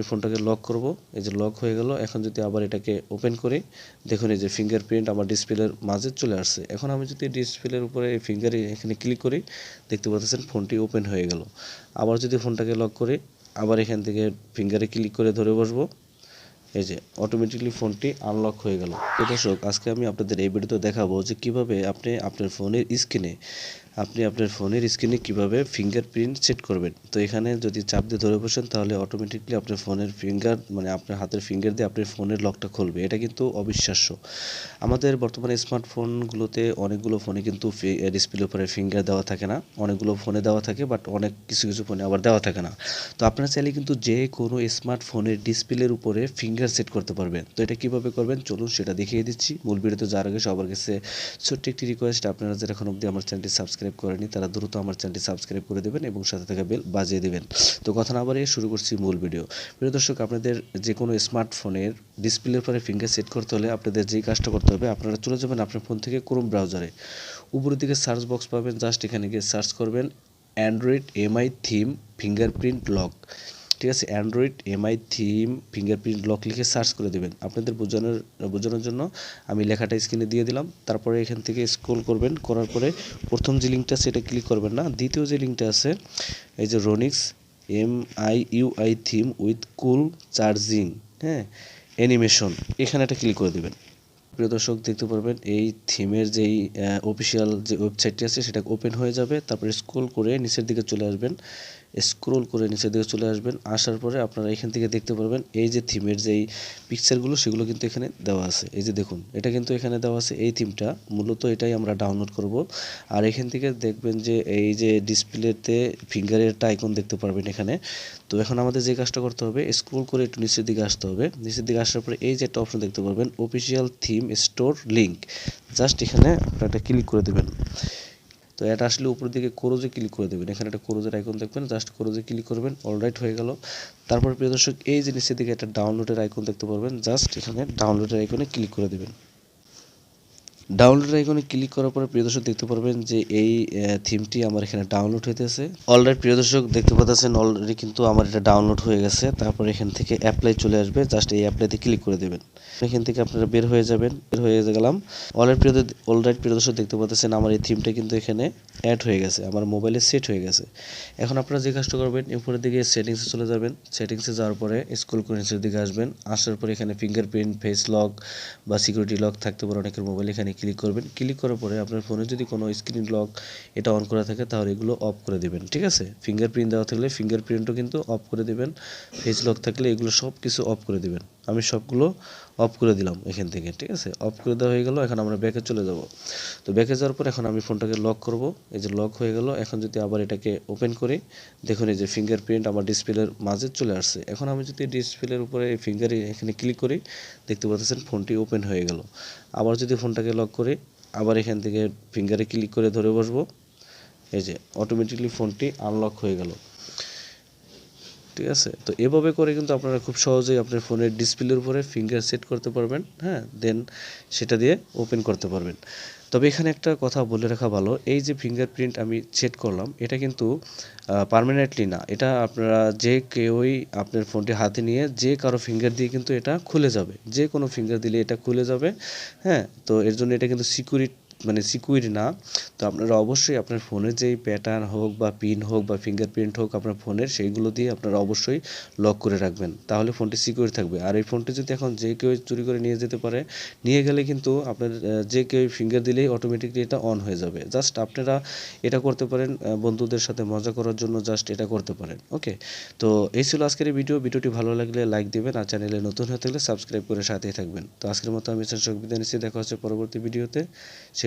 আমি ফোনটাকে লক করব। এই যে লক হয়ে গেল। এখন যদি আবার এটাকে ওপেন করি, দেখুন এই যে ফিঙ্গারপ্রিন্ট আমার ডিসপ্লের মাঝে চলে আসছে। এখন আমি যদি ডিসপ্লের উপরে এই ফিঙ্গারে এখানে ক্লিক করি, দেখতে পাচ্ছেন ফোনটি ওপেন হয়ে গেল। আবার যদি ফোনটাকে লক করি, আবার এখান থেকে ফিঙ্গারে ক্লিক করে ধরে বসবো। এই যে অটোমেটিকলি ফোনটি আনলক হয়ে গেল। দর্শক, আজকে আমি আপনাদের এই ভিডিওতে দেখাবো যে কীভাবে আপনি আপনার ফোনের স্ক্রিনে আপনি আপনার ফোনের স্ক্রিনে কীভাবে ফিঙ্গারপ্রিন্ট সেট করবেন? তো এখানে যদি চাপ দিয়ে ধরে বসেন, তাহলে অটোমেটিকলি আপনার ফোনের ফিঙ্গার মানে আপনার হাতের ফিঙ্গার দিয়ে আপনার ফোনের লকটা খুলবে। এটা কিন্তু অবিশ্বাস্য। আমাদের বর্তমানে স্মার্টফোনগুলোতে অনেকগুলো ফোনে কিন্তু ডিসপ্লের উপরে ফিঙ্গার দেওয়া থাকে না। অনেকগুলো ফোনে দেওয়া থাকে বাট অনেক কিছু কিছু ফোনে আবার দেওয়া থাকে না। তো আপনারা চাইলে কিন্তু যে কোনো স্মার্টফোনের ডিসপ্লের উপরে ফিঙ্গার সেট করতে পারবেন। তো এটা কীভাবে করবেন? চলুন সেটা দেখিয়ে দিচ্ছি। মূল ভিডিওতে যাওয়ার আগে সবার কাছে ছোট্ট একটি রিকোয়েস্ট আপনারা যারা এখন অবধি আমার চ্যানেলটি সাবস্ক্রাইব করেনি তারা দ্রুত আমার চ্যানেলটি সাবস্ক্রাইব করে দেবেন এবং সাথে থাকা বেল বাজিয়ে দেবেন। তো কথা না বাড়িয়ে শুরু করছি মূল ভিডিও প্রিয় দর্শক, আপনাদের যে কোনো স্মার্টফোনের ডিসপ্লের পরে ফিঙ্গার সেট করতে হলে আপনাদের যেই কাজটা করতে হবে, আপনারা চলে যাবেন আপনার ফোন থেকে ক্রোম ব্রাউজারে উপরের দিকে সার্চ বক্স পাবেন জাস্ট এখানে গিয়ে সার্চ করবেন Android MI theme fingerprint lock ঠিক আছে? Android MI theme fingerprint lock লিখে সার্চ করে দেবেন। আপনাদের বোঝানোর বোঝানোর জন্য আমি লেখাটা স্ক্রিনে দিয়ে দিলাম। তারপরে এখান থেকে স্ক্রল করবেন। করার পরে প্রথম যে লিঙ্কটা সেটা ক্লিক করবেন না। দ্বিতীয় যে লিঙ্কটা আছে, এই যে রোনিক্স M I U I theme with cool charging হ্যাঁ? অ্যানিমেশন এখানে একটা ক্লিক করে দেবেন। প্রিয় দর্শক, দেখতে পারবেন এই থিমের যেই অফিসিয়াল যে ওয়েবসাইটটি আছে সেটা ওপেন হয়ে যাবে। তারপরে স্ক্রল করে নিচের দিকে চলে আসবেন। স্ক্রোল করে নিচের দিকে চলে আসবেন। আসার পরে আপনারা এখান থেকে দেখতে পারবেন এই যে থিমের যেই পিকচারগুলো সেগুলো কিন্তু এখানে দেওয়া আছে। এই যে দেখুন, এটা কিন্তু এখানে দেওয়া আছে এই থিমটা। মূলত এটাই আমরা ডাউনলোড করব। আর এখান থেকে দেখবেন যে এই যে ডিসপ্লেতে ফিঙ্গারের একটা আইকন দেখতে পারবেন এখানে। তো এখন আমাদের যে কাজটা করতে হবে স্ক্রোল করে একটু নিচের দিকে আসতে হবে। নিচের দিকে আসার পরে এই যে একটা অপশন দেখতে পারবেন official theme store link just এখানে আপনারা একটা ক্লিক করে দেবেন। তো এটা আসলে উপরের দিকে ক্রোজে ক্লিক করে দেবেন। এখানে একটা ক্রোজের আইকন দেখবেন জাস্ট ক্রোজে ক্লিক করবেন অলরাইট হয়ে গেল। তারপর প্রিয় দর্শক, এই যে নিচের দিকে একটা ডাউনলোডের আইকন দেখতে পারবেন। জাস্ট এখানে ডাউনলোডের আইকনে ক্লিক করে দেবেন। ডাউনলোড আইকনে ক্লিক করার পরে প্রিয় দর্শক দেখতে পারবেন যে এই থিমটি আমার এখানে ডাউনলোড হইতেছে। অলরেডি প্রিয় দর্শক, দেখতে পাচ্ছেন অলরেডি কিন্তু আমার এটা ডাউনলোড হয়ে গেছে। তারপর এখান থেকে অ্যাপ্লাই চলে আসবে। জাস্ট এই অ্যাপ্লাইতে ক্লিক করে দেবেন। এখান থেকে আপনারা বের হয়ে যাবেন। বের হয়ে গেলাম। অলরেডি প্রিয় অলরেডি প্রিয় দর্শক, দেখতে পাচ্ছেন আমার এই থিমটা কিন্তু এখানে অ্যাড হয়ে গেছে। আমার মোবাইলে সেট হয়ে গেছে। এখন আপনারা যে কাজটা করবেন, উপরের দিকে সেটিংসে চলে যাবেন। সেটিংসে যাওয়ার পরে স্কুল করে নিচের দিকে আসবেন। আসার পরে এখানে ফিঙ্গারপ্রিন্ট ফেস লক বা সিকিউরিটি লক থাকতে পারে। অনেকের মোবাইল এখানে ক্লিক করবেন। ক্লিক করার পরে আপনার ফোনে যদি কোনো স্ক্রিন লক এটা অন করা থাকে, তাহলে এগুলো অফ করে দেবেন, ঠিক আছে? ফিঙ্গারপ্রিন্ট দেওয়া থাকলে ফিঙ্গারপ্রিন্টও কিন্তু অফ করে দেবেন। ফেস লক থাকলে এগুলো সব কিছু অফ করে দেবেন। আমি সবগুলো অফ করে দিলাম এখান থেকে, ঠিক আছে? অফ করে দেওয়া হয়ে গেল, এখন আমরা ব্যাকে চলে যাব। তো ব্যাকে যাওয়ার পর এখন আমি ফোনটাকে লক করব। এই যে লক হয়ে গেল, এখন যদি আবার এটাকে ওপেন করি, দেখুন এই যে ফিঙ্গারপ্রিন্ট আমার ডিসপ্লের মাঝে চলে আসছে। এখন আমি যদি ডিসপ্লের উপরে এই ফিঙ্গারে এখানে ক্লিক করি, দেখতে পাচ্ছেন ফোনটি ওপেন হয়ে গেল। আবার যদি ফোনটাকে লক করি, আবার এখান থেকে ফিঙ্গারে ক্লিক করে ধরে বসবো। এই যে অটোমেটিকলি ফোনটি আনলক হয়ে গেল। ঠিক আছে? তো এভাবে করে কিন্তু আপনারা খুব সহজেই আপনার ফোনের ডিসপ্লের উপরে ফিঙ্গার সেট করতে পারবেন হ্যাঁ? দেন সেটা দিয়ে ওপেন করতে পারবেন। তবে এখানে একটা কথা বলে রাখা ভালো, এই যে ফিঙ্গারপ্রিন্ট আমি সেট করলাম, এটা কিন্তু পারমানেন্টলি না। এটা আপনারা যে কেউই আপনার ফোনটি হাতে নিয়ে যে কারও ফিঙ্গার দিয়ে কিন্তু এটা খুলে যাবে। যে কোনো ফিঙ্গার দিলে এটা খুলে যাবে হ্যাঁ? তো এর জন্য এটা কিন্তু সিকিউরিটি মানে সিকিউর না, তো আপনারা অবশ্যই আপনার ফোনের যেই প্যাটার্ন হোক বা পিন হোক বা ফিঙ্গারপ্রিন্ট হোক আপনার ফোনের সেইগুলো দিয়ে আপনারা অবশ্যই লক করে রাখবেন। তাহলে ফোনটি সিকিউর থাকবে। আর এই ফোনটি যদি এখন যে কেউ চুরি করে নিয়ে যেতে পারে, নিয়ে গেলে কিন্তু আপনার যে কেউ ফিঙ্গার দিলেই অটোমেটিকলি এটা অন হয়ে যাবে। জাস্ট আপনারা এটা করতে পারেন বন্ধুদের সাথে মজা করার জন্য জাস্ট এটা করতে পারেন। ওকে তো এই ছিল আজকের এই ভিডিও ভিডিওটি ভালো লাগলে লাইক দেবেন আর চ্যানেলে নতুন হয়ে থাকলে সাবস্ক্রাইব করে সাথেই থাকবেন। তো আজকের মতো আমি বিদায় দেখা হচ্ছে পরবর্তী ভিডিওতে সে